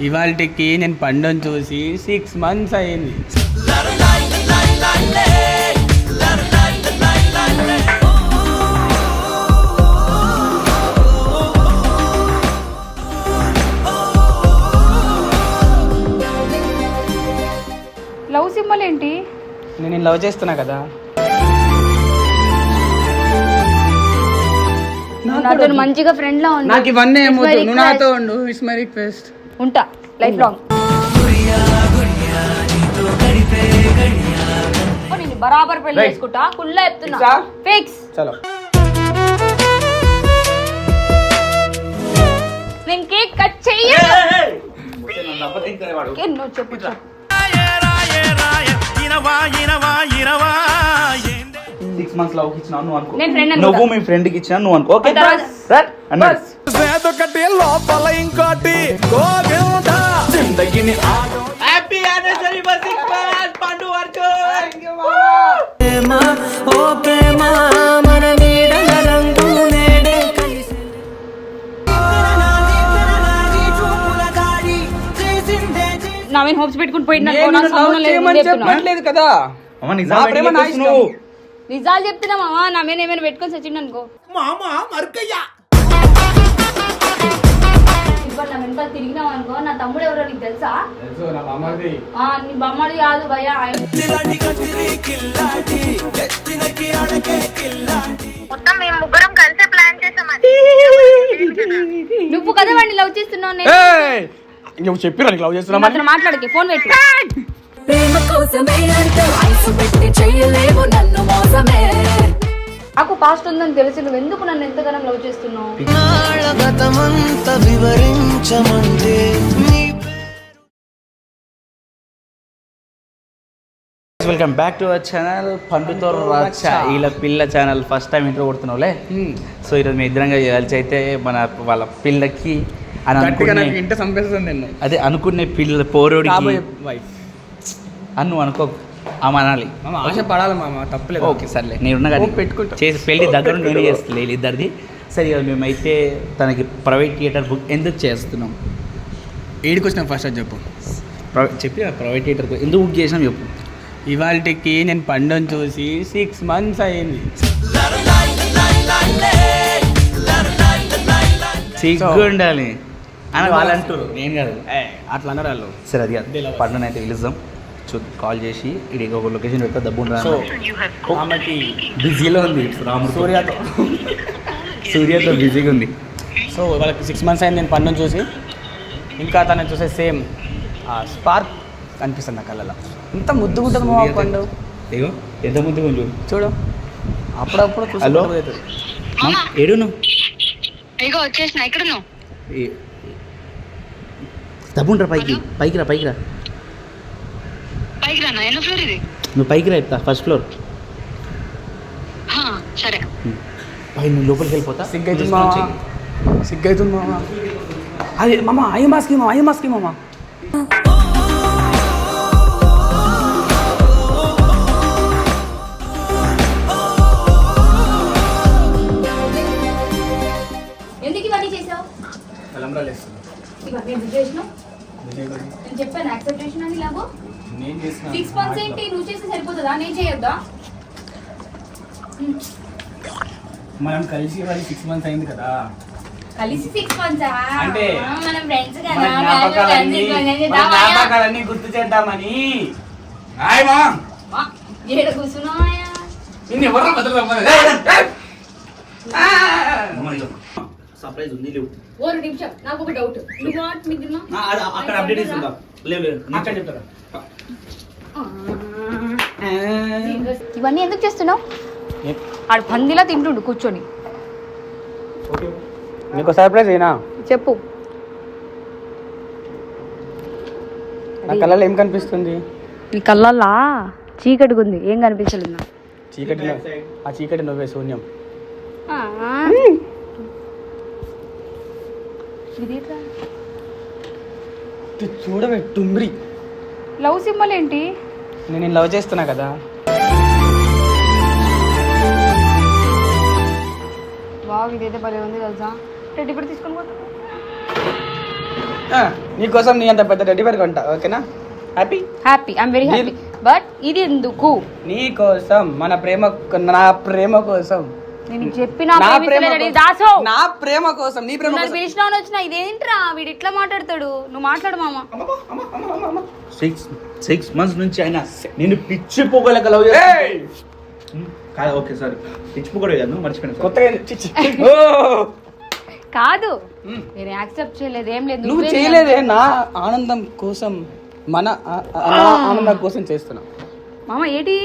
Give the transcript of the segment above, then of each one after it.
ఇవాళకి నేను పండుని చూసి సిక్స్ మంత్స్ అయింది. లవ్ సింబల్ ఏంటి? నేను లవ్ చేస్తున్నా కదా. నాతో మంచిగా ఫ్రెండ్ లా. నాకు ఇవన్నీ ఏమవుతుంది నువ్వు. నాతో ఉండు. ఇట్స్ మై రిక్వెస్ట్ ఉంటా. లైఫ్ లాంగ్ నేను బరాబర్ పెళ్ళి Right. చేసుకుంటా? కుళ్ళ చెప్తున్నా Fix. ఆ? ఫిక్స్ చలో. నేను కేక్ కట్ చెయ్య నువ్వు చెప్పు చెప్పు. సిక్స్ మంత్స్ లవ్ ఇచ్చినావు నువ్వు అనుకో. నువ్వు మీ ఫ్రెండ్కి ఇచ్చినా నువ్వు అనుకో. ఓకే ఒకటి లోపల ఇంకోటి గోవింద. జిందగిని ఆడు happy anniversary for six months Pandu ప్రేమ ఓ ప్రేమ మన నీడల రంగు నేడే. కలిసి నా మీద హోప్స్ పెట్టుకుని పోయినా. చెప్పట్లేదు కదా. అమ్మ నా నిజాలు చెప్తున్నా మామా నా మీద ఏమైనా పెట్టుకొని సచ్చిండు అనుకో. ఇప్పుడు నా వెనకాల తిరిగినావు అనుకో నా తమ్ముడు ఎవరో నీకు తెలుసా? ఆ, నీ బొమ్మడి కాదు భయ మొత్తం మేము ముగ్గురం కలిసే ప్లాన్ చేసామని నువ్వు కదా వాడిని లవ్ చేస్తున్నావు నేను. ఏయ్! నువ్వు చెప్పిరా నీకు లవ్ చేస్తున్నా మాట్లాడకి ఫోన్ పెట్టు. ప్రేమ కోసమే అంటే వయసు పెట్టి చెయ్యలేవు నన్ను మోసమే. నాకు పాస్ట్ ఉందని తెలిసి నువ్వు ఎందుకు నన్ను ఎంతగానో లవ్ చేస్తున్నావు? గతమంతా వివరించమంటే నీ welcome back to our channel పండుతో రాచ వీళ్ళ పిల్ల ఛానల్ ఫస్ట్ టైం ఇంట్రో కొడుతున్నావులే? సో ఈరోజు మీ ఇద్దరంగా కలిసి అయితే మన వాళ్ళ పిల్లకి అని అనుకునే అదే అనుకునే పిల్ల పోరోడికి కాబోయే వైఫ్ అని నువ్వు అనుకో. ఆమె అనాలి మామ ఆశ పడాలి మామ తప్పలేదు. ఓకే సర్లే. నేనున్నా కానీ ఓ, పెట్టుకుంటా. చేసి పెళ్ళి దగ్గర నేనే చేస్తాను ఇద్దరిది. సరే మేమైతే తనకి ప్రైవేట్ థియేటర్ బుక్ ఎందుకు చేస్తున్నాం? ఏడికి వచ్చిన ఫస్ట్ అది చెప్పు. ప్రైవేట్ చెప్పి ప్రైవేట్ థియేటర్ ఎందుకు బుక్ చేసినాం చెప్పు. ఇవాళకి నేను పండుని చూసి సిక్స్ మంత్స్ అయింది. సిగ్గు ఉండాలి అని వాళ్ళు అంటారు నేను కాదు. అట్లా అన్నారు వాళ్ళు. సరే అది కాదు. పండునైతే పిలుద్దాం. చూ కాల్ చేసి ఇది ఒక లొకేషన్ పెడతా డబ్బు సో ఆమెకి బిజీలో ఉంది రాముడు. సూర్యతో. సూర్యతో బిజీగా ఉంది. సో వాళ్ళకి సిక్స్ మంత్స్ అయింది నేను పండుని చూసి. ఇంకా తనని చూసే సేమ్ స్పార్క్ కనిపిస్తుంది నా కళ్ళలో. ఇంత ముద్దు ఉంటుంది మా పండు. ఇగో ఎంత ముందు కొంచెం చూడు. అప్పుడప్పుడు హలో? బుర్ర అవుతుంది. ఏడు నువ్వు ఇగో వచ్చేసిన ఇక్కడ నువ్వు డబ్బుంటారా పైకి పైకి రా పైకి రా. పైకి రానా? ఎన్నో ఫ్లోర్ ఇది? నువ్వు పైకి రా చెప్తా ఫస్ట్ ఫ్లోర్. సరే. పై నువ్వు లోపలికి వెళ్ళిపోతా సిగ్గైతుంది మామ. సిగ్గైతుంది మామ. అది మామ అయ్య మాస్కి మామ అయ్య మాస్కి మామ. ఎందుకు ఇవన్నీ చేసావు? ఇవన్నీ ఎందుకు చేసినావు? నేను చెప్పాను యాక్సెప్టేషన్ అని లేవు. సిక్స్ మంత్స్ ఏంటి? నువ్వు చేస్తే సరిపోతుందా? నేను చేయొద్దా? మనం కలిసి వాళ్ళు సిక్స్ మంత్స్ అయింది కదా. కలిసి సిక్స్ మంత్స్ అంటే మనం ఫ్రెండ్స్ మన కదా జ్ఞాపకాలన్నీ కలిసి మన జ్ఞాపకాలన్నీ గుర్తు చేద్దామని. ఏడ నిన్ను ఎవరు బతులు సర్ప్రైజ్ ఉంది లేవు. ఓ రెండు నిమిషం నాకు ఒక డౌట్ నువ్వు వాట్ అది అక్కడ అప్డేట్ ఇస్తుందా లేవు లేవు అక్కడ చెప్తారా? ఇవన్నీ ఎందుకు చేస్తున్నావు? ఆడు పందిలా తింటుండు కూర్చొని. నీకు సర్ప్రైజ్ అయినా చెప్పు. నా కళ్ళలో ఏం కనిపిస్తుంది? నీ కళ్ళల్లా చీకటిగా ఉంది. ఏం కనిపించలేదు చీకటి ఆ చీకటి నువ్వే శూన్యం? ఇది చూడవే టుంబ్రి లవ్ సింబల్ ఏంటి? నేను లవ్ చేస్తున్నా కదా. వావ్ ఇదైతే భలే ఉంది తెలుసా? రెడ్డి ఇప్పుడు తీసుకొని పోతా. నీకోసం నీ అంత పెద్ద రెడీ పేరు కొంటా ఓకేనా? Happy happy I'm very happy but ఇది ఎందుకు? నీ కోసం మన ప్రేమ నా ప్రేమ కోసం. నేను చెప్పిన నా ప్రేమ కోసం- దాసో! నా ప్రేమ కోసం నీ ప్రేమ నన్ను కోసం. పిలిచినా వచ్చిన ఇదేంట్రా? వీడు ఇట్లా మాట్లాడతాడు. నువ్వు మాట్లాడు మామ. సిక్స్ సిక్స్ మంత్స్ నుంచి ఆయన నేను పిచ్చి పొగలక లవ్! కాదు ఓకే సారీ పిచ్చి పొగడు కాదు మర్చిపోయాను. కొత్తగా! కాదు. నేను యాక్సెప్ట్ చేయలేదు ఏం లేదు. నువ్వు చేయలేదే నా ఆనందం కోసం మన ఆనందం కోసం చేస్తున్నా. మామ ఏంటి?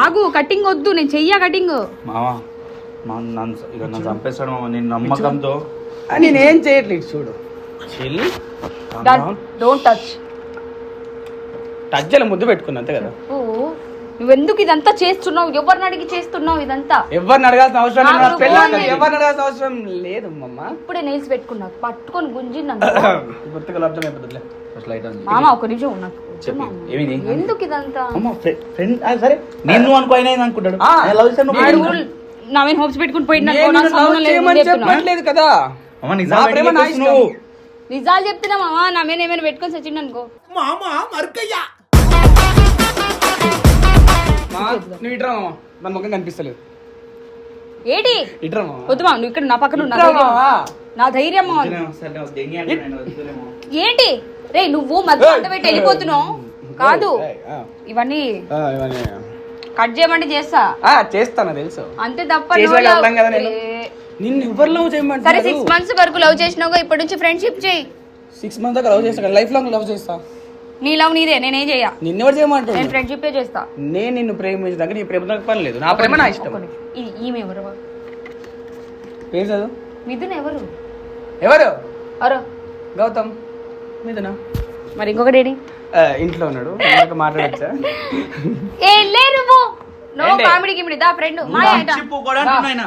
ఆగు కటింగ్ వద్దు నేను చెయ్యా కటింగ్ మావా మా నన్ను ఇక నన్ను చంపేస్తాడు మామ. నేను నమ్మకంతో. నేనేం చేయట్లేదు చూడు. చిల్. డోంట్ టచ్ టజ్జల ముద్దు పెట్టుకున్నా అంతే కదా? నువ్వెందుకు ఇదంతా చేస్తున్నావు? ఎవరిని అడిగి చేస్తున్నావు ఇదంతా? ఎవరిని అడగాల్సిన అవసరం. ఎవరిని అడగాల్సిన అవసరం లేదు మమ్మ ఇప్పుడే నెయిల్స్ పెట్టుకున్నా. పట్టుకొని గుంజిన్నా గుర్తుగా అయిపోతుందిలే మామ ఒక నిమిషం ఏమిది? ఎందుకు ఇదంతా? ఫ్రెండ్ సరే. నేను అనుకో ఆయన అనుకుంటాడు? నువ్వు. నా మీద హోప్స్ పెట్టుకుని చెప్పట్లేదు కదా. నిజాలు. నువ్వు చెప్తున్నా మామ నా మీద ఏమైనా పెట్టుకొని సచ్చిండు అనుకో. మా, నువ్వు ఇట్రా మామ. నా ముఖం కనిపిస్తలేదు. ఏంటి? ఇట్రా మామ. వద్దు మామ నువ్వు ఇక్కడ నా పక్కన మామ. నా ధైర్యం మామ. ఏంటి? రే నువ్వు మధ్య వెళ్ళిపోతున్నావు. కాదు. ఇవన్నీ. కట్ చేయమంటే చేస్తా. ఆ, చేస్తాను తెలుసు. అంతే తప్ప చేసాక కదా నేను. నిన్ను ఎవరు లవ్ సరే చేయమంటారు సిక్స్ మంత్స్ వరకు లవ్ చేసినావు ఇప్పటి నుంచి ఫ్రెండ్షిప్ చేయి. సిక్స్ మంత్ దాకా లవ్ చేస్తా లైఫ్ లాంగ్ లవ్ చేస్తా. నీ లవ్ నీదే నేనేం చేయ? నిన్ను ఎవరు చేయమంటారు? నేను ఫ్రెండ్షిప్ చేస్తా. నేను నిన్ను ప్రేమించడానికి నీ ప్రేమ నాకు పని లేదు. నా ప్రేమ నా ఇష్టం. ఈమె ఎవరు? పేరు చదువు. మిథున్ ఎవరు? ఎవరు? అరో గౌతమ్. మీదనా మరి ఇంకొకటి ఏంటి? ఇంట్లో ఉన్నాడు. మాట్లాడచ్చా? నో? కామెడీ గిమిడి దా ఫ్రెండ్ మా ఏట.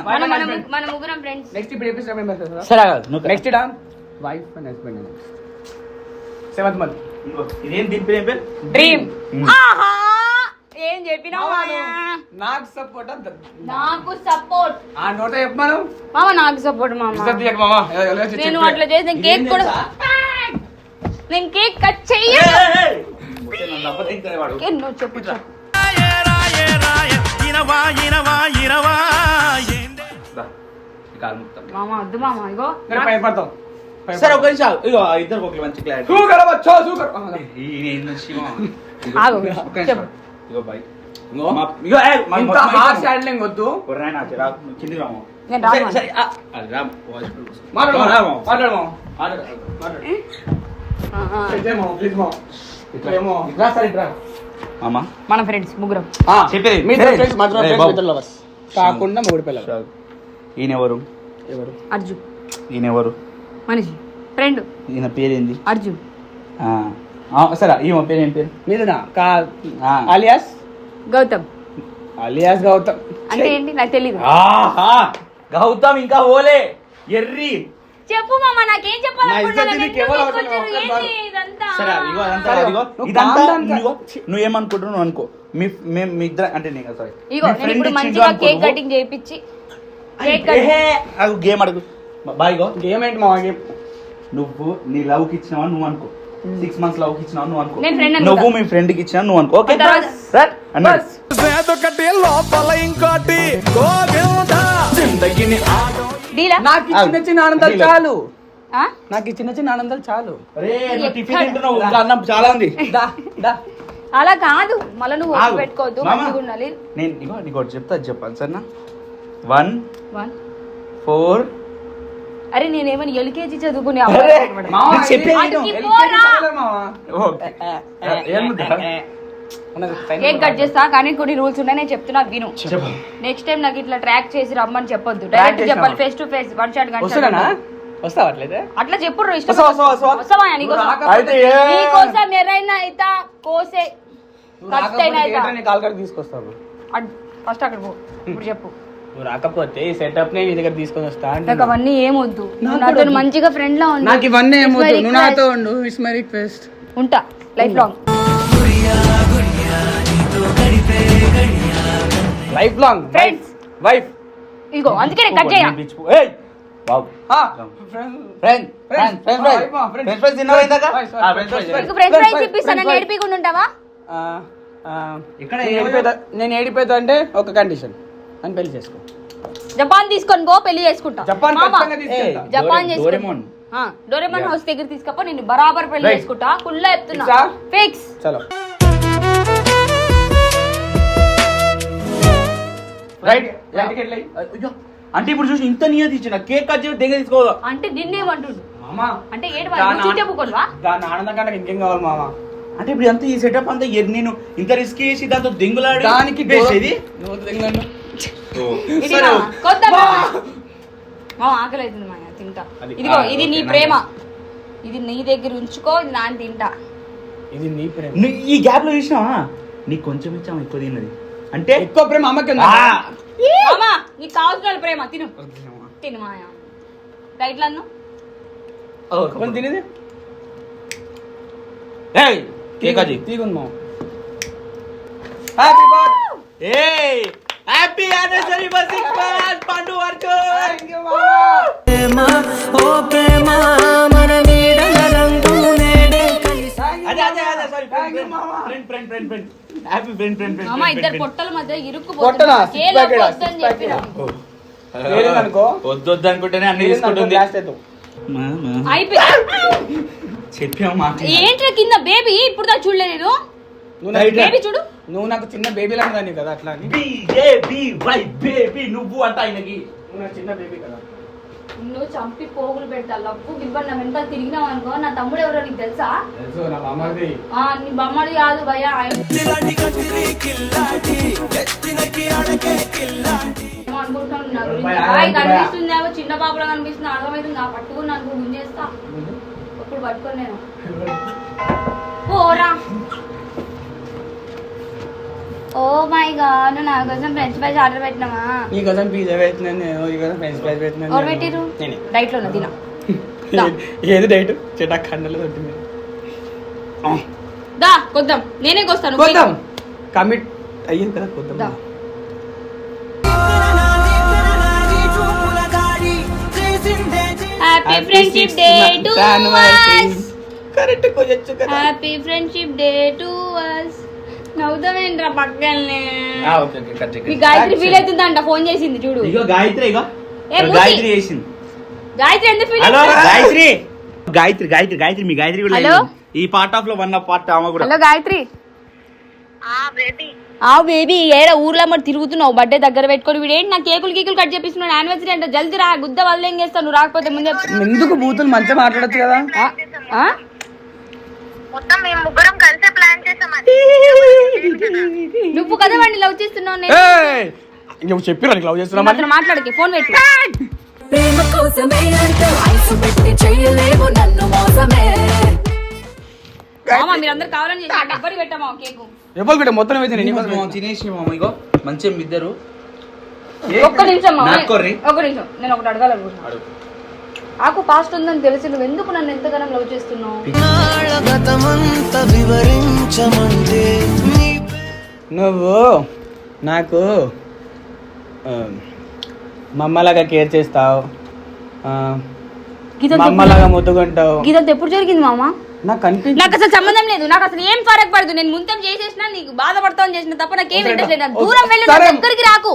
మన మన మన ముగ్గురం ఫ్రెండ్స్ నెక్స్ట్ ఇప్పుడు ఎపిసోడ్ సరే ఆగు, నువ్వు నెక్స్ట్ డా wife and husband seventh month ఇదేం దీని పేరు ఏం పేరు? Dream Hmm. ఆహా! ఏం చెప్పినావు? నాకు సపోర్ట్ నాకు సపోర్ట్ ఆ నోట చెప్పమాను. మామ నాకు సపోర్ట్ మామ. నేను చెప్పు. అట్లా చేసి కేక్ కూడా? నేను కేక్ కట్ చెయ్య. నువ్వు చెప్పు. చెప్పు దా, ఈ కాలు ముక్తాం. మామ వద్దు మామ ఇగో. నేను పైన పడతాం పైన సరే ఒక. నిమిషం. ఇగో ఇద్దరు ఒక మంచి క్లారిటీ. Ego by. వద్దు. కిందికి రాము. నేను రాను. మన ఫ్రెండ్స్ ముగ్గురం. ఆ, చెప్పేది. మీ ఇద్దరు. ఇద్దరు lovers. కాకుండా మూడు పిల్లలు. ఈయన ఎవరు? ఎవరు? అర్జున్. ఈయన ఎవరు? మనిషి. ఫ్రెండ్. ఈయన పేరేంది? అర్జున్. ఆ, ఆ, సరే ఈమె పేరు ఏం పేరు? మీదనా కా ఆ. అలియాస్? గౌతమ్. అలియాస్ గౌతమ్. అంటే ఏంటి? నాకు ఆహా! గౌతమ్ ఇంకా ఓలే. ఎర్రి. చెప్పు మామ నాకేం? సరే సరే, నువ్వేమనుకుంటున్నావు అనుకో. మీ మేము మీ ఇద్దరు అంటే నేను సారీ ఇగో నేను ఇప్పుడు మంచిగా కేక్ కటింగ్ చేయించి కేక్ కటింగ్. గేమ్ అడుగు బాయ్ గో గేమ్ ఏంటి మామ గేమ్? నువ్వు నీ లవ్కి ఇచ్చినావా నువ్వు అనుకో. సిక్స్ మంత్స్ లవ్కి ఇచ్చినావా నువ్వు అనుకో. నువ్వు మీ ఫ్రెండ్కి ఇచ్చినా నువ్వు అనుకో. ఓకే? అన్నాడు. ఒకటి లోపల ఇంకోటి. గోవింద. జిందగిని ఆటో. డీలా నాకు చిన్న చిన్న ఆనందాలు. చాలు ఆ? నాకు చిన్న చిన్న ఆనందాలు చాలు టిఫిన్? తింటున్నావు అన్నం చాలా ఉంది దా దా అలా కాదు మళ్ళీ నువ్వు ఆగు. పెట్టుకోవద్దు మామ. మంచిగా ఉండాలి నేను ఇగో నీకు ఒకటి చెప్తా అది చెప్పాలి సరేనా వన్ వన్ ఫోర్ అరే నేనేమైనా ఎల్కేజీ చదువుకునే అరే, చెప్పేది విను. పోరా. చాలే. ఓకే ఏముందా? కేక్ కట్ చేస్తా? కానీ కొన్ని రూల్స్ ఉన్నాయి నేను చెప్తున్నా విను. నెక్స్ట్ టైం నాకు ఇట్లా ట్రాక్ చేసి రమ్మని చెప్పొద్దు. డైరెక్ట్? చెప్పాలి face to face one shot అట్లా చెప్పు నీకోసం? అయితే కోసే తీసుకొస్తాను ఫస్ట్ అక్కడ పో. ఇప్పుడు చెప్పు. నువ్వు రాకపోతే ఈ సెటప్ నే నీ దగ్గర తీసుకొని వస్తా నాకు. అవన్నీ ఏమొద్దు నాతో. మంచిగా ఫ్రెండ్ లా ఉండు. నాకు ఇవన్నీ ఏమొద్దు నువ్వు. నాతో ఉండు. ఇట్స్ మై రిక్వెస్ట్ ఉంటా. Life long life long Friends. Wife ego అందుకే నేను కట్ చేయ ఏయ్! బాబు friend Friends. Friend friend friend. Friend friends తిన్నావా ఇందాక. నీకు ఫ్రెంచ్ ఫ్రైస్ ఇప్పిస్తాను. ఏడిపికుండా ఉంటావా ఇక్కడ నేను ఏడిపోతా అంటే ఒక కండిషన్ అని పెళ్ళి చేసుకో జపాన్ తీసుకొని పో పెళ్ళి చేసుకుంటా జపాన్ జపాన్ డోరే- చేసుకుంటా. డోరేమోన్. ఆ, డోరేమోన్ హౌస్ దగ్గర తీసుకపో నేను బరాబర్ పెళ్ళి. చేసుకుంటా చెప్తున్నా ఆ? ఫిక్స్ చలో రైట్ అంటే ఇప్పుడు చూసి ఇంత నియతి ఇచ్చిన కేక్ కట్ చేసి దగ్గర తీసుకో అంటే నిన్నేమంటుండు మామా అంటే ఏడు దాని ఆనందం కంటే ఇంకేం కావాలి మామ? అంటే ఇప్పుడు అంతా ఈ సెటప్ అంతా నేను ఇంత రిస్క్ చేసి దాంతో దెంగులాడి దానికి మామ ఆకలి అవుతుంది మాయ తింటా. ఇదిగో ఇది నీ ప్రేమ. ఇది నీ దగ్గర ఉంచుకో ఇది నాన్న తింటా. ఇది నీ ప్రేమ. ఈ గ్యాప్లో చూసినావా? నీకు కొంచెం ఇచ్చాము ఎక్కువ తిన్నది? అంటే ఎక్కువ ప్రేమ అమ్మకి ఉందా? ఆ, మామా నీకు కావాల్సిన ప్రేమ తిను. తిను మాయా రైట్ అన్ను కొంచెం తినేది? ఏయ్, కేక్ అది తీగుంది మామ. హ్యాపీ బర్త్డే ఏయ్ happy anniversary for six months Pandu Arjun ప్రేమ ఓ ప్రేమ మన మామ. ఇద్దరు పొట్టల మధ్య? ఇరుక్కుపోతున్నా అనుకుంటేనే అన్ని తీసుకుంటుంది. చెప్పాము ఏంట్రా కింద బేబీ ఇప్పుడు దా చూడలే నేను. నువ్వు నాకు- బేబీ చూడు. నువ్వు నాకు చిన్న బేబీ లాగా కదా అట్లా బేబీ నువ్వు అంట ఆయనకి. నువ్వు నాకు చిన్న బేబీ కదా. నువ్వు చంపి పోగులు పెడతా. లప్పు గివ్వని నా వెనకాల తిరిగినావు అనుకో నా తమ్ముడు ఎవరో నీకు తెలుసా? తెలుసు నా అమ్మది ఆ నీ బొమ్మడు కాదు భయ అనుకుంటాను నా గురించి. కనిపిస్తుందేమో చిన్న పాపలా కనిపిస్తుంది అర్థమవుతుంది. నా పట్టుకుని నాకు గుంజేస్తా. ఇప్పుడు పట్టుకొని నేను. పోరా. ఓ మై గాడ్ నా కోసం ఫ్రెంచ్ ఫ్రైస్ ఆర్డర్ పెట్టినావా? నీ కోసం పిజ్జా పెట్టినాను నేను ఈ కోసం ఫ్రెంచ్ ఫ్రైస్ పెట్టినాను ఎవరు. పెట్టిరు నేనే. డైట్లో తిన. ఏది డైట్ కండలు దా కొద్దాం. నేనే కొస్తాను కొద్దాం. కమిట్ అయ్యింది కదా కొద్దాం. దా. Happy friendship day to us. Correct కొయ్యొచ్చు కదా. Happy friendship day to us. నవ్వుతామేంట్రా పక్కనే ఓకే ఓకే కట్ మీ గాయత్రి ఫీల్ అవుతుందంట ఫోన్ చేసింది చూడు. ఇగో గాయత్రి ఇగో. ఏ, మూసి. గాయత్రి చేసింది. గాయత్రి ఎందుకు ఫీల్ హలో గాయత్రి. గాయత్రి గాయత్రి గాయత్రి మీ గాయత్రి కూడా హలో? లేదు. ఈ పార్ట్ ఆఫ్లో వన్ ఆఫ్ పార్ట్ ఆమె కూడా. హలో గాయత్రి. ఆ బేబీ. ఆ బేబీ ఏడ ఊర్లో మరి తిరుగుతున్నావు? బర్త్డే దగ్గర పెట్టుకొని వీడు ఏంటి? నా కేకులు కేకులు కట్ చేపిస్తున్నాడు యానివర్సరీ అంటే. జల్దీ రా గుద్ద వల్ల ఏం చేస్తాను నువ్వు రాకపోతే ముందే ఎందుకు బూతులు మంచిగా మాట్లాడొచ్చు కదా? ఆ? ఆ? మొత్తం మేము ముగ్గురం కలిసే ప్లాన్ చేసాం అది నువ్వు కదా వాడిని లవ్ చేస్తున్నావు నేను. ఏయ్! ఇంక చెప్పిరా నీకు లవ్ చేస్తున్నా అతను మాట్లాడకే ఫోన్ పెట్టు. ప్రేమ కోసమే అంటూ ఐసు పెట్టి చెయ్యలేవు నన్ను మోసమే. మామ మీరందరూ కావాలని చేసి పెట్టామా కేకు. మొత్తం అయితే నేను నీకోసం మామ తినేసి మామ ఇగో మంచిగా మీ ఇద్దరు. ఒక్క నిమిషం. ఒక్క నిమిషం నేను ఒకటి అడగాలనుకుంటున్నాను నాకు పాస్ట్ ఉందని తెలిసి నువ్వు ఎందుకు నన్ను ఎంతగానో లవ్ చేస్తున్నావు? గతమంత వివరించమంటే నీ నువ్వు నాకు మమ్మలాగా కేర్ చేస్తావు. మమ్మలాగా ముద్దుకుంటావు గీత ఎప్పుడు జరిగింది మామ? నాకు కనిపించి నాకు అసలు సంబంధం లేదు. నాకు అసలు ఏం ఫరక్ పడదు. నేను ముంతం చేసేసినా నీకు బాధపడతావు చేసిన తప్ప నాకేం ఇంట్రెస్ట్ లేదు. దూరం వెళ్ళి. దగ్గరికి రాకు.